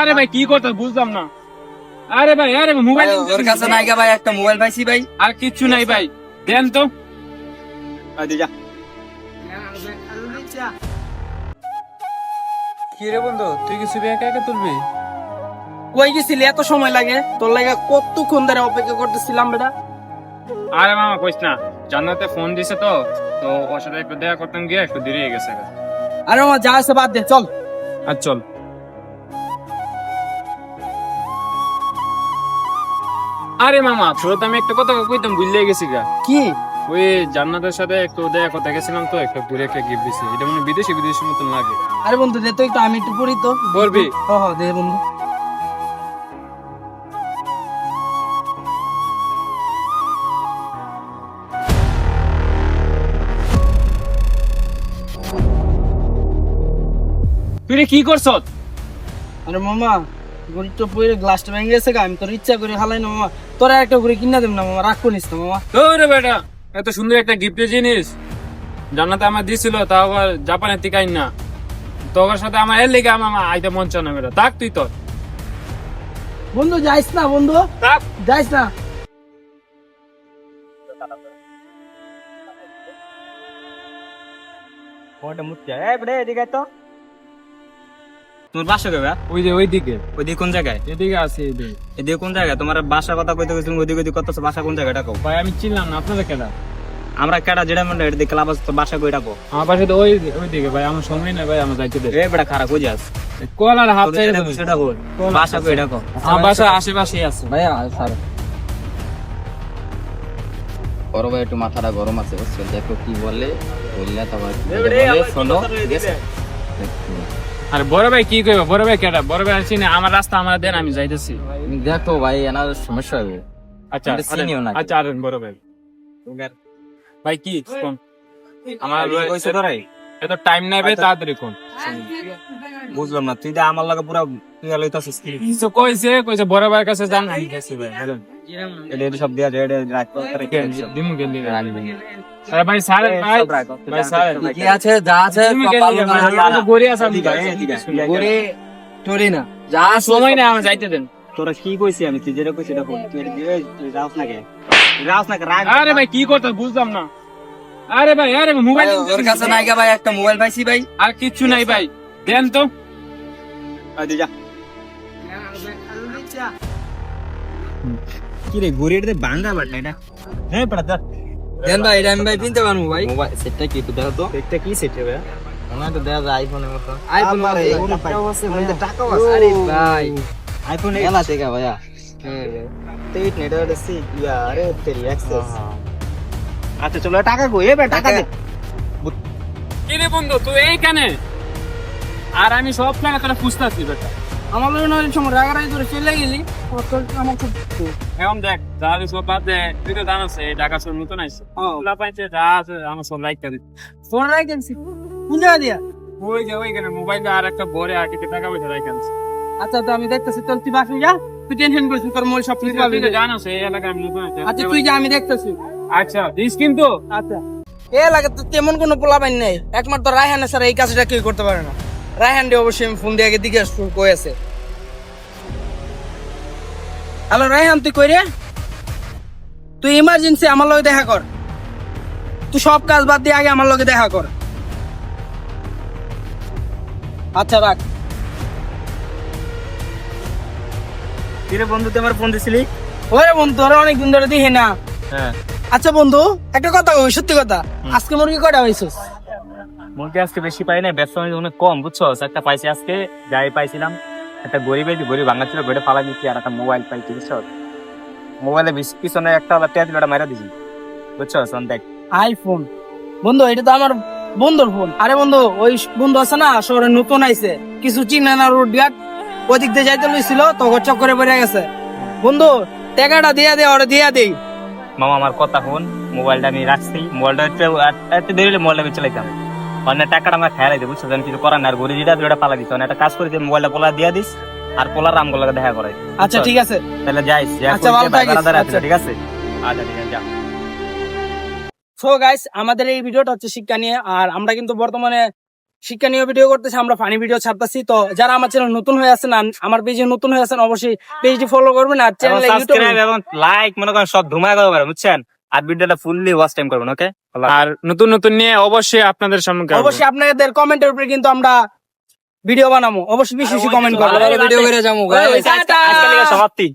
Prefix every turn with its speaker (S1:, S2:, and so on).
S1: আরে ভাই কি করতে বুঝলাম না। আরে ভাই আরে মোবাইল
S2: ওর কাছে নাইকা ভাই একটা মোবাইল পাইছি ভাই।
S1: আর কিচ্ছু নাই ভাই দেন তো।
S3: আদি যা।
S1: কি রে বন্ধু তুই কি ছবি একা একা তুলবি?
S2: কই গেছিলি? এত সময় লাগে। তোর লাগে কতক্ষণ ধরে অপেক্ষা করতেছিলাম বেটা?
S1: আরে মামা কইস না জান্নাতে ফোন দিছে তো তো ওর সাথে একটু দেখা করতাম গিয়ে একটু দেরি হয়ে গেছে
S2: আরে আমার যা আছে বাদ দে চল।
S1: আর চল। আরে মামা তোর তো আমি একটা কথা কইতাম ভুলে গেছি গা।
S2: কি?
S1: ওই জান্নাতের সাথে একটু দেখা কথা গেছিলাম তো একটা দূরে একটা গিফট দিছি। এটা মানে বিদেশি বিদেশি মতন লাগে।
S2: আরে বন্ধু দে তো একটু আমি একটু পড়ি তো।
S1: পড়বি?
S2: হ্যাঁ হ্যাঁ দে বন্ধু।
S1: তুই রে কি করছ
S2: আরে মামা তো পড়ে গ্লাসটা ভেঙে গেছে আমি তোর ইচ্ছা করে হালাই না মামা। তোরা একটা কিনা দেব না মামা রাগ করিস না মামা।
S1: তোরে বেটা এত সুন্দর একটা গিফটের জিনিস। জান্নাতে আমার দিছিল তা আবার জাপানের থেকে আইন না। তোর সাথে আমার এর লেগে আমার আইতে মন চায় না বেটা। থাক তুই তো
S2: বন্ধু যাইস না বন্ধু।
S1: থাক।
S2: যাইস না।
S3: কোনটা মুচ্ছে এই বড়ে এদিকে তো। তোমার বাসা কবে
S1: ওই যে ওই দিকে
S3: ওইদিকে কোন জায়গায়?
S1: এদিকে আছে এদিকে।
S3: এদিকে কোন জায়গায়? তোমার বাসা কথা কইতে কইতে ওইদিকে ওইদিকে কত বাসা কোন জায়গায়? ডাকো
S1: ভাই আমি চিনলাম না। আপনাদের কেনা
S3: আমরা কেডা? যেটা মনে এদিকে ক্লাব আছে তো বাসা কই ডাকো
S1: আমার পাশে তো ওই ওই দিকে ভাই। আমার সময় নাই ভাই আমার যাইতে দে।
S3: এ বড় খারাপ কই যাস
S1: কল আর হাফ চাই
S3: সেটা কই? বাসা কই ডাকো
S1: আমার বাসা আশেপাশেই আছে।
S2: ভাইয়া স্যার।
S4: বড় ভাই একটু মাথাটা গরম আছে বুঝছ? দেখো কি বলে বললে তারপর বলে,
S3: আমার
S4: শোনো ঠিক আছে?
S1: আর বড় ভাই কি কইবা? বড় ভাই কেডা? বড় ভাই আছি না আমার রাস্তা আমার দেন আমি যাইতেছি।
S4: দেখো ভাই এনার সমস্যা হবে।
S1: আচ্ছা
S4: না।
S1: আচ্ছা বড় ভাই। ভাই কি? আমার
S3: কইছে তোরাই
S1: এত টাইম নাই ভাই তাড়াতাড়ি কোন
S3: বুঝলাম না তুই যে আমার লাগে পুরা তুই লইতাছিস কি?
S1: কিছু কইছে কইছে বড় ভাইয়ের কাছে যান। আমি গেছি ভাই বলেন
S3: এটা এটা সব দিয়া এটা রাখ করে
S1: কে দিমু কে আরে ভাই স্যার ভাই। ভাই স্যার
S2: কি আছে যা আছে কপাল
S1: আমি আছে। আমি
S2: টরি না। যা
S1: সময় নাই আমার যাইতে দেন।
S3: তোরা কি কইছি আমি? তুই যেটা কইছিস এটা তুই তুই রাউস নাকি? রাউস নাকি রাগ
S1: আরে ভাই কি করতে বুঝলাম না। আরে ভাই আরে মোবাইল
S2: ওর কাছে নাইকা ভাই একটা মোবাইল পাইছি ভাই।
S1: আর কিচ্ছু নাই ভাই দেন তো।
S3: আদি যা। কি রে গড়ি এটা বাঙ্গা বাট এটা? হ্যাঁ পড়া দা
S2: দেন ভাই এটা আমি ভাই কিনতে পারব ভাই।
S4: মোবাইল সেটটা কি একটু দেখো তো।
S3: একটা কি সেট হবে
S4: মনে হয় তো দেখা যায় আইফোনের মতো।
S2: আইফোন
S3: আরে,
S2: আছে
S3: ওটা পাই।
S2: টাকাও আছে। আরে ভাই।
S3: আইফোন
S4: কেনা থেকে ভাইয়া।
S3: এইট নেট এটা সি ইয়া আরে তেরি অ্যাক্সেস আচ্ছা চলো টাকা কই? এ বে টাকা দে।
S1: কি রে বন্ধু তুই এইখানে আর আমি সব প্ল্যান তোরা খুঁজতেছি বেটা।
S2: আমার লোক নয় সময় রাগারাগি করে চলে গেলি। আমার খুব
S1: এখন দেখ যারা সব বাদ দে তুই তো জানাস এই ঢাকা শহর নতুন আইসে ওলা পাইছে যা আছে আমার সব লাইক করে
S2: ফোন রাখছি কোন জায়গা দিয়া।
S1: ওই যে ওইখানে মোবাইলে আর একটা বড়ে আর কিছু টাকা পয়সা রাখেন
S2: আচ্ছা তো আমি দেখতেছি চল তুই বাসে যা তুই টেনশন করিস তোর মোবাইল সব কিছু
S1: জানাস এই এলাকায় আমি নতুন
S2: আচ্ছা তুই যা আমি দেখতেছি।
S1: আচ্ছা দিস কিন্তু?
S2: আচ্ছা। এ লাগে তো তেমন কোনো পোলাপাইন নেই। একমাত্র রায়হানে স্যার এই কাজটা কেউ করতে পারে না। রায়হান ডে অবশ্যই আমি ফোন দিয়ে আগে দিকে কই আছে হ্যালো রায়হান তুই কই রে? তুই ইমার্জেন্সি আমার লগে দেখা কর। তুই সব কাজ বাদ দিয়ে আগে আমার লগে দেখা কর। আচ্ছা রাখ।
S3: কি রে বন্ধু তুই আমার ফোন দিছিলি?
S2: ওরে বন্ধু তোরা অনেকদিন ধরে দেখি না।
S3: হ্যাঁ।
S2: আচ্ছা বন্ধু একটা কথা কই সত্যি কথা। আজকে মুরগি কয়টা হয়েছিস
S3: মুরগি আজকে বেশি পাই না ব্যবসা অনেক কম বুঝছ? একটা পাইছি আজকে যাই পাইছিলাম। একটা গরিব এই গরিব ভাঙা ছিল বেড়ে ফালা দিচ্ছি আর একটা মোবাইল পাইছি বুঝছ? মোবাইলে পিছনে একটা ট্যাচ বেড়া মারা দিছি বুঝছ? দেখ।
S2: আইফোন। বন্ধু এটা তো আমার বন্ধুর ফোন। আরে বন্ধু ওই বন্ধু আছে না শহরে নতুন আইছে। কিছু চিনে না রোড ঘাট ওদিক দিয়ে যাইতে লইছিল তখন চক্করে পড়ে গেছে। বন্ধু টাকাটা দিয়া দে ওরে দিয়া দেই।
S3: মামা আমার কথা ফোন মোবাইলটা আমি রাখছি। মোবাইলটা একটু একটু দেরি হলে মোবাইলটা বেঁচে লাইতাম অন্য টাকাটা আমার খেয়াল আছে বুঝছ? আমি কিছু করার না আর গরিব যেটা দুটা পালা দিস একটা কাজ করে মোবাইলটা পোলা দিয়ে দিস আর পোলার রামগুলোকে দেখা করাই।
S2: আচ্ছা ঠিক আছে।
S3: তাহলে যাইস যা
S2: আচ্ছা, আচ্ছা।
S3: ঠিক আছে? আচ্ছা ঠিক আছে যা।
S2: সো গাইস আমাদের এই ভিডিওটা হচ্ছে শিক্ষা নিয়ে আর আমরা কিন্তু বর্তমানে শিক্ষণীয় ভিডিও করতেছি আমরা ফানি ভিডিও ছাড়তেছি। তো যারা আমার চ্যানেল নতুন হয়ে আছেন আমার পেজে নতুন হয়ে আছেন অবশ্যই পেজটি ফলো করবেন আর চ্যানেলে
S3: সাবস্ক্রাইব এবং লাইক মনে করেন সব ধুমায় করতে পারেন বুঝছেন? আর ভিডিওটা ফুললি ওয়াচ টাইম করবেন ওকে
S1: আর নতুন নতুন নিয়ে অবশ্যই আপনাদের সামনে
S2: অবশ্যই আপনাদের কমেন্টের উপরে কিন্তু আমরা ভিডিও বানাবো। অবশ্যই বেশি বেশি কমেন্ট করব।
S4: ভিডিও করে যাব
S3: সমাপ্তি।